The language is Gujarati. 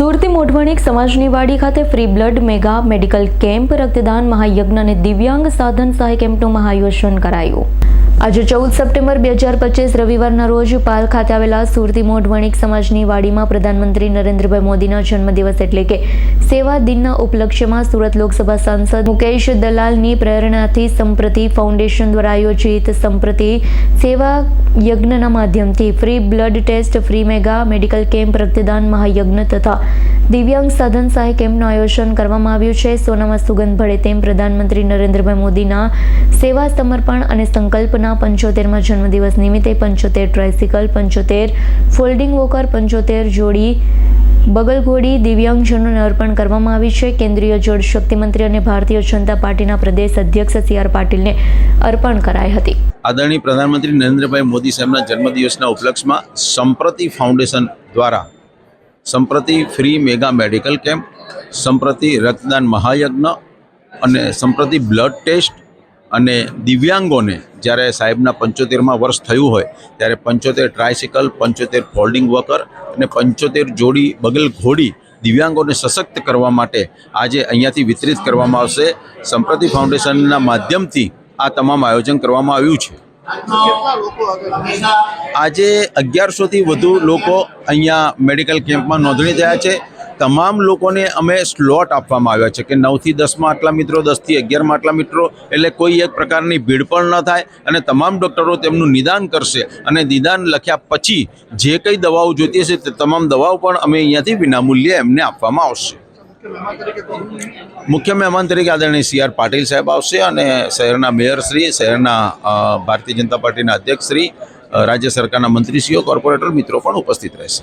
સુરતી મોઢવણિક સમાજની વાડી ખાતે free blood mega medical camp રક્તદાન મહાયજ્ઞ અને દિવ્યાંગ સાધન સહાય કેમ્પનું મહાયોજન કરાયું. આજે ચૌદ સપ્ટેમ્બર બે હજાર પચીસ રવિવારના રોજ પાલ ખાતે આવેલા સુરતી મોઢવણિક સમાજની વાડીમાં પ્રધાનમંત્રી નરેન્દ્રભાઈ મોદીના જન્મદિવસ એટલે કે સેવા દિનના ઉપલક્ષ્યમાં સુરત લોકસભા સાંસદ મુકેશ દલાલની પ્રેરણાથી સંપ્રતિ ફાઉન્ડેશન દ્વારા આયોજિત સંપ્રતિ સેવા યજ્ઞના માધ્યમથી free blood test free mega medical camp રક્તદાન, મહાયજ્ઞ તથા દિવ્યાંગ સાધન સહાય કેમ્પનું આયોજન કરવામાં આવ્યું છે. સોનામાં સુગંધ ભળે તેમ પ્રધાનમંત્રી નરેન્દ્રભાઈ મોદીના સેવા સમર્પણ અને સંકલ્પના પંચોતેરમાં જન્મદિવસ નિમિત્તે પંચોતેર ટ્રાયસિકલ પંચોતેર ફોલ્ડિંગ વોકર પંચોતેર જોડી બગલઘોડી દિવ્યાંગજનોને અર્પણ કરવામાં આવી છે. કેન્દ્રીય જળ શક્તિ મંત્રી અને ભારતીય જનતા પાર્ટીના પ્રદેશ અધ્યક્ષ સી આર પાટીલને અર્પણ કરાઈ હતી. આદરણીય પ્રધાનમંત્રી નરેન્દ્રભાઈ મોદી સાહેબના જન્મદિવસના ઉપલક્ષમાં સંપ્રતિ ફાઉન્ડેશન દ્વારા Samprati free mega medical camp, Samprati રક્તદાન મહાયજ્ઞ અને સંપ્રતિ બ્લડ ટેસ્ટ અને દિવ્યાંગોને જ્યારે સાહેબના પંચોતેરમાં વર્ષ થયું હોય, ત્યારે પંચોતેર ટ્રાયસિકલ પંચોતેર ફોલ્ડિંગ વોકર અને પંચોતેર જોડી બગલ ઘોડી દિવ્યાંગોને સશક્ત કરવા માટે આજે અહીંયાથી વિતરિત કરવામાં આવશે. સંપ્રતિ ફાઉન્ડેશનના માધ્યમથી આ તમામ આયોજન કરવામાં આવ્યું છે. આજે અગિયારસોથી વધુ લોકો અહીંયા મેડિકલ કેમ્પમાં નોંધણી થયા છે. તમામ લોકોને અમે સ્લોટ આપવામાં આવ્યા છે કે નવથી દસમાં આટલા મિત્રો, દસથી અગિયારમાં આટલા મિત્રો, એટલે કોઈ એક પ્રકારની ભીડ પણ ન થાય અને તમામ ડૉક્ટરો તેમનું નિદાન કરશે અને નિદાન લખ્યા પછી જે કંઈ દવાઓ જોઈતી હશે તે તમામ દવાઓ પણ અમે અહીંયાથી વિનામૂલ્યે એમને આપવામાં આવશે. મુખ્ય મહેમાન તરીકે આદરણીય સી આર પાટીલ સાહેબ આવશે અને શહેરના મેયરશ્રી શહેરના ભારતીય જનતા પાર્ટીના અધ્યક્ષશ્રી રાજ્ય સરકારના મંત્રીશ્રીઓ, કોર્પોરેટર મિત્રો પણ ઉપસ્થિત રહેશે.